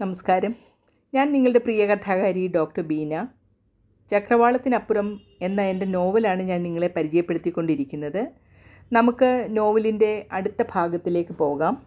നമസ്കാരം. ഞാൻ നിങ്ങളുടെ പ്രിയ കഥാകാരി ഡോക്ടർ ബീന. ചക്രവാളത്തിനപ്പുറം എന്ന എന്റെ നോവലാണ് ഞാൻ നിങ്ങളെ പരിചയപ്പെടുത്തിക്കൊണ്ടിരിക്കുന്നത്. നമുക്ക് നോവലിന്റെ അടുത്ത ഭാഗത്തിലേക്ക് പോകാം.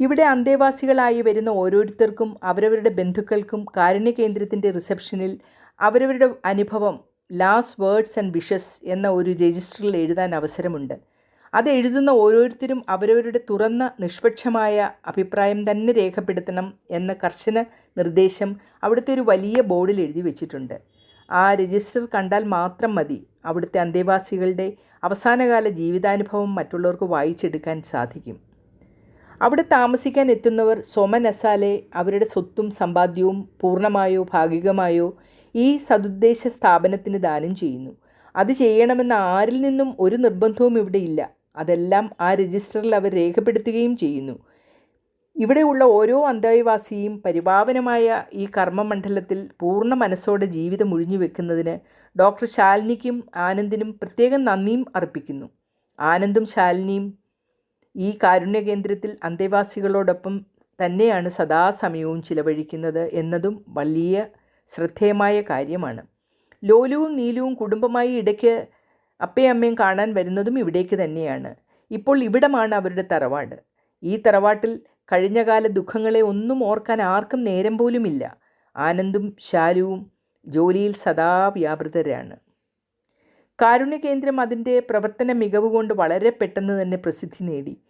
ഇവിടെ അന്തേവാസികളായി വരുന്ന ഓരോരുത്തർക്കും അവരവരുടെ ബന്ധുക്കൾക്കും കാരുണ്യ കേന്ദ്രത്തിന്റെ റിസപ്ഷനിൽ അവരവരുടെ അനുഭവം ലാസ്റ്റ് വേർഡ്സ് ആൻഡ് വിഷസ് എന്ന ഒരു രജിസ്റ്ററിൽ എഴുതാൻ അവസരമുണ്ട്. അത് എഴുതുന്ന ഓരോരുത്തരും അവരവരുടെ തുറന്ന നിഷ്പക്ഷമായ അഭിപ്രായം തന്നെ രേഖപ്പെടുത്തണം എന്ന കർശന നിർദ്ദേശം അവിടുത്തെ ഒരു വലിയ ബോർഡിൽ എഴുതി വെച്ചിട്ടുണ്ട്. ആ രജിസ്റ്റർ കണ്ടാൽ മാത്രം മതി അവിടുത്തെ അന്തേവാസികളുടെ അവസാനകാല ജീവിതാനുഭവം മറ്റുള്ളവർക്ക് വായിച്ചെടുക്കാൻ സാധിക്കും. അവിടെ താമസിക്കാൻ എത്തുന്നവർ സൊമനസാലെ അവരുടെ സ്വത്തും സമ്പാദ്യവും പൂർണമായോ ഭാഗികമായോ ഈ സതുദ്ദേശ സ്ഥാപനത്തിന് ദാനം ചെയ്യുന്നു. അത് ചെയ്യണമെന്ന ആരിൽ നിന്നും ഒരു നിർബന്ധവും ഇവിടെയില്ല അതെല്ലാം ആ രജിസ്റ്ററിൽ അവർ രേഖപ്പെടുത്തുകയും ചെയ്യുന്നു. ഇവിടെയുള്ള ഓരോ അന്തേവാസിയും പരിപാവനമായ ഈ കർമ്മമണ്ഡലത്തിൽ പൂർണ മനസ്സോടെ ജീവിതം ഒഴിഞ്ഞു വെക്കുന്നതിന് ഡോക്ടർ ശാലിനിക്കും ആനന്ദിനും പ്രത്യേകം നന്ദിയും അർപ്പിക്കുന്നു. ആനന്ദും ശാലിനിയും ഈ കാരുണ്യ കേന്ദ്രത്തിൽ അന്തേവാസികളോടൊപ്പം തന്നെയാണ് സദാസമയവും ചിലവഴിക്കുന്നത് എന്നതും വലിയ ശ്രദ്ധേയമായ കാര്യമാണ്. ലോലുവും നീലുവും കുടുംബമായി ഇടയ്ക്ക് അപ്പയും അമ്മയും കാണാൻ വരുന്നതും ഇവിടേക്ക് തന്നെയാണ്. ഇപ്പോൾ ഇവിടമാണ് അവരുടെ തറവാട്. ഈ തറവാട്ടിൽ കഴിഞ്ഞകാല ദുഃഖങ്ങളെ ഒന്നും ഓർക്കാൻ ആർക്കും നേരം പോലുമില്ല. ആനന്ദും ശാലുവും ജോലിയിൽ സദാ വ്യാപൃതരാണ്. കാരുണ്യ കേന്ദ്രം അതിന്റെ പ്രവർത്തന മികവ് കൊണ്ട് വളരെ പെട്ടെന്ന് തന്നെ പ്രസിദ്ധി നേടി.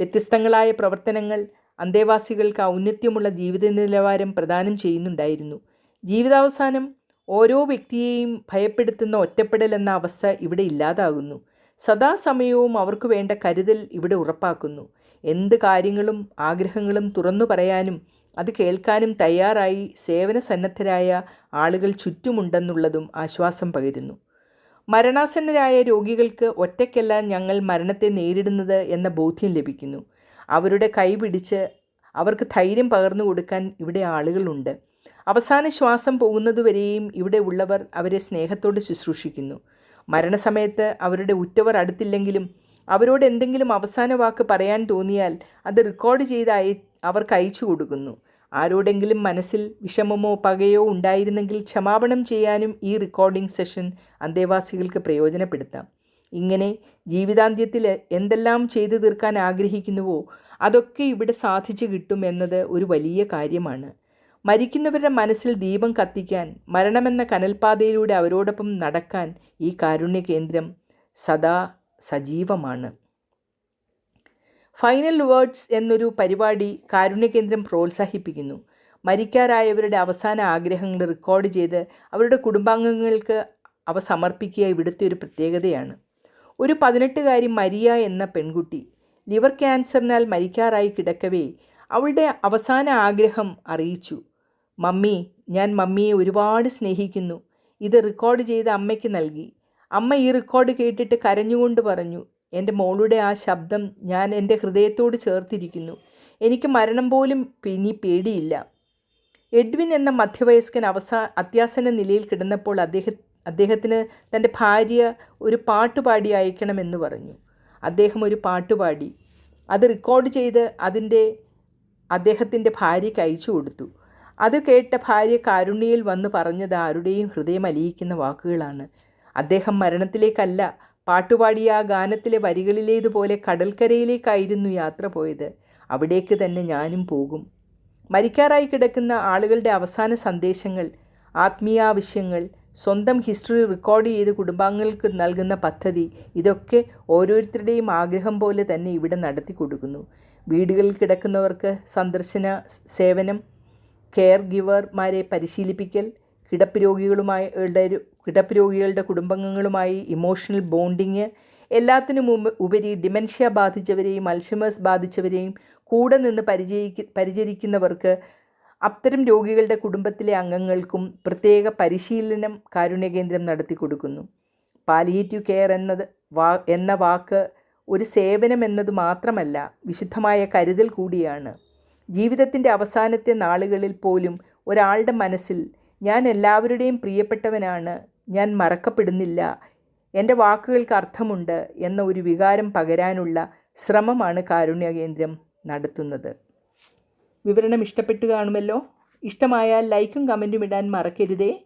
വ്യത്യസ്തങ്ങളായ പ്രവർത്തനങ്ങൾ അന്തേവാസികൾക്ക് ഔന്നത്യമുള്ള ജീവിത നിലവാരം പ്രദാനം ചെയ്യുന്നുണ്ടായിരുന്നു. ജീവിതാവസാനം ഓരോ വ്യക്തിയെയും ഭയപ്പെടുത്തുന്ന ഒറ്റപ്പെടൽ എന്ന അവസ്ഥ ഇവിടെ ഇല്ലാതാകുന്നു. സദാസമയവും അവർക്ക് വേണ്ട കരുതൽ ഇവിടെ ഉറപ്പാക്കുന്നു. എന്ത് കാര്യങ്ങളും ആഗ്രഹങ്ങളും തുറന്നു പറയാനും അത് കേൾക്കാനും തയ്യാറായി സേവന സന്നദ്ധരായ ആളുകൾ ചുറ്റുമുണ്ടെന്നുള്ളതും ആശ്വാസം പകരുന്നു. മരണാസന്നരായ രോഗികൾക്ക് ഒറ്റയ്ക്കല്ല ഞങ്ങൾ മരണത്തെ നേരിടുന്നത് എന്ന ബോധ്യം ലഭിക്കുന്നു. അവരുടെ കൈ പിടിച്ച് അവർക്ക് ധൈര്യം പകർന്നു കൊടുക്കാൻ ഇവിടെ ആളുകളുണ്ട്. അവസാന ശ്വാസം പോകുന്നതുവരെയും ഇവിടെ ഉള്ളവർ അവരെ സ്നേഹത്തോട് ശുശ്രൂഷിക്കുന്നു. മരണസമയത്ത് അവരുടെ ഉറ്റവർ അടുത്തില്ലെങ്കിലും അവരോട് എന്തെങ്കിലും അവസാന വാക്ക് പറയാൻ തോന്നിയാൽ അത് റെക്കോർഡ് ചെയ്ത് അയ അവർക്ക് അയച്ചു കൊടുക്കുന്നു. ആരോടെങ്കിലും മനസ്സിൽ വിഷമമോ പകയോ ഉണ്ടായിരുന്നെങ്കിൽ ക്ഷമാപണം ചെയ്യാനും ഈ റെക്കോർഡിംഗ് സെഷൻ അന്തേവാസികൾക്ക് പ്രയോജനപ്പെടുത്താം. ഇങ്ങനെ ജീവിതാന്ത്യത്തിൽ എന്തെല്ലാം ചെയ്തു തീർക്കാൻ ആഗ്രഹിക്കുന്നുവോ അതൊക്കെ ഇവിടെ സാധിച്ചു കിട്ടുമെന്നത് ഒരു വലിയ കാര്യമാണ്. മരിക്കുന്നവരുടെ മനസ്സിൽ ദീപം കത്തിക്കാൻ മരണമെന്ന കനൽപാതയിലൂടെ അവരോടൊപ്പം നടക്കാൻ ഈ കാരുണ്യ കേന്ദ്രം സദാ സജീവമാണ്. ഫൈനൽ വേർഡ്സ് എന്നൊരു പരിപാടി കാരുണ്യ കേന്ദ്രം പ്രോത്സാഹിപ്പിക്കുന്നു. മരിക്കാരായവരുടെ അവസാന ആഗ്രഹങ്ങൾ റെക്കോർഡ് ചെയ്ത് അവരുടെ കുടുംബാംഗങ്ങൾക്ക് അവ സമർപ്പിക്കുക ഇവിടുത്തെ ഒരു പ്രത്യേകതയാണ്. ഒരു പതിനെട്ടുകാരി മരിയ എന്ന പെൺകുട്ടി ലിവർ ക്യാൻസറിനാൽ മരിക്കാറായി കിടക്കവേ അവളുടെ അവസാന ആഗ്രഹം അറിയിച്ചു. മമ്മി ഞാൻ മമ്മിയെ ഒരുപാട് സ്നേഹിക്കുന്നു. ഇത് റെക്കോർഡ് ചെയ്ത് അമ്മയ്ക്ക് നൽകി. അമ്മ ഈ റെക്കോർഡ് കേട്ടിട്ട് കരഞ്ഞുകൊണ്ട് പറഞ്ഞു എന്റെ മോളുടെ ആ ശബ്ദം ഞാൻ എന്റെ ഹൃദയത്തോട് ചേർത്തിരിക്കുന്നു. എനിക്ക് മരണം പോലും ഇനി പേടിയില്ല എഡ്വിൻ എന്ന മധ്യവയസ്കൻ അവസാ അത്യാസന നിലയിൽ കിടന്നപ്പോൾ അദ്ദേഹം അദ്ദേഹത്തിന് തന്റെ ഭാര്യ ഒരു പാട്ടുപാടി അയക്കണമെന്ന് പറഞ്ഞു. അദ്ദേഹം ഒരു പാട്ടുപാടി. അത് റെക്കോർഡ് ചെയ്ത് അതിന്റെ അദ്ദേഹത്തിന്റെ ഭാര്യയ്ക്ക് അയച്ചു കൊടുത്തു. അത് കേട്ട ഭാര്യ കാരുണ്യയിൽ വന്ന് പറഞ്ഞത് ആരുടെയും ഹൃദയം അലിയിക്കുന്ന വാക്കുകളാണ്. അദ്ദേഹം മരണത്തിലേക്കല്ല പാട്ടുപാടിയ ആ ഗാനത്തിലെ വരികളിലേതുപോലെ കടൽക്കരയിലേക്കായിരുന്നു യാത്ര പോയത്. അവിടേക്ക് തന്നെ ഞാനും പോകും. മരിക്കാറായി കിടക്കുന്ന ആളുകളുടെ അവസാന സന്ദേശങ്ങൾ ആത്മീയാവശ്യങ്ങൾ സ്വന്തം ഹിസ്റ്ററി റെക്കോർഡ് ചെയ്ത് കുടുംബാംഗങ്ങൾക്ക് നൽകുന്ന പദ്ധതി ഇതൊക്കെ ഓരോരുത്തരുടെയും ആഗ്രഹം പോലെ തന്നെ ഇവിടെ നടത്തി കൊടുക്കുന്നു. വീടുകളിൽ കിടക്കുന്നവർക്ക് സന്ദർശന സേവനം കെയർ ഗിവർമാരെ പരിശീലിപ്പിക്കൽ കിടപ്പ് രോഗികളുമായി കിടപ്പ് രോഗികളുടെ കുടുംബാംഗങ്ങളുമായി ഇമോഷണൽ ബോണ്ടിങ് എല്ലാത്തിനും മുമ്പ് ഉപരി ഡിമെൻഷ്യ ബാധിച്ചവരെയും അൽഷിമേഴ്സ് ബാധിച്ചവരെയും കൂടെ നിന്ന് പരിചയിക്ക പരിചരിക്കുന്നവർക്ക് അത്തരം രോഗികളുടെ കുടുംബത്തിലെ അംഗങ്ങൾക്കും പ്രത്യേക പരിശീലനം കാരുണ്യ കേന്ദ്രം നടത്തി കൊടുക്കുന്നു പാലിയേറ്റീവ് കെയർ എന്നത് വാ എന്ന വാക്ക് ഒരു സേവനം എന്നത് മാത്രമല്ല വിശുദ്ധമായ കരുതൽ കൂടിയാണ്. ജീവിതത്തിന്റെ അവസാനത്തെ നാളുകളിൽ പോലും ഒരാളുടെ മനസ്സിൽ ഞാൻ എല്ലാവരുടെയും പ്രിയപ്പെട്ടവനാണ് ഞാൻ മറക്കപ്പെടുന്നില്ല എന്റെ വാക്കുകൾക്ക് അർത്ഥമുണ്ട് എന്ന ഒരു വികാരം പകരാനുള്ള ശ്രമമാണ് കാരുണ്യ കേന്ദ്രം നടത്തുന്നത്. വിവരണം ഇഷ്ടപ്പെട്ടു കാണുമല്ലോ? ഇഷ്ടമായാൽ ലൈക്കും കമന്റും ഇടാൻ മറക്കരുതേ.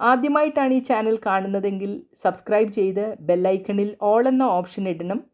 ആദ്യമായിട്ടാണ് ഈ ചാനൽ കാണുന്നതെങ്കിൽ സബ്സ്ക്രൈബ് ചെയ്ത് ബെല്ലൈക്കണിൽ ഓൾ എന്ന ഓപ്ഷൻ ഇടണം.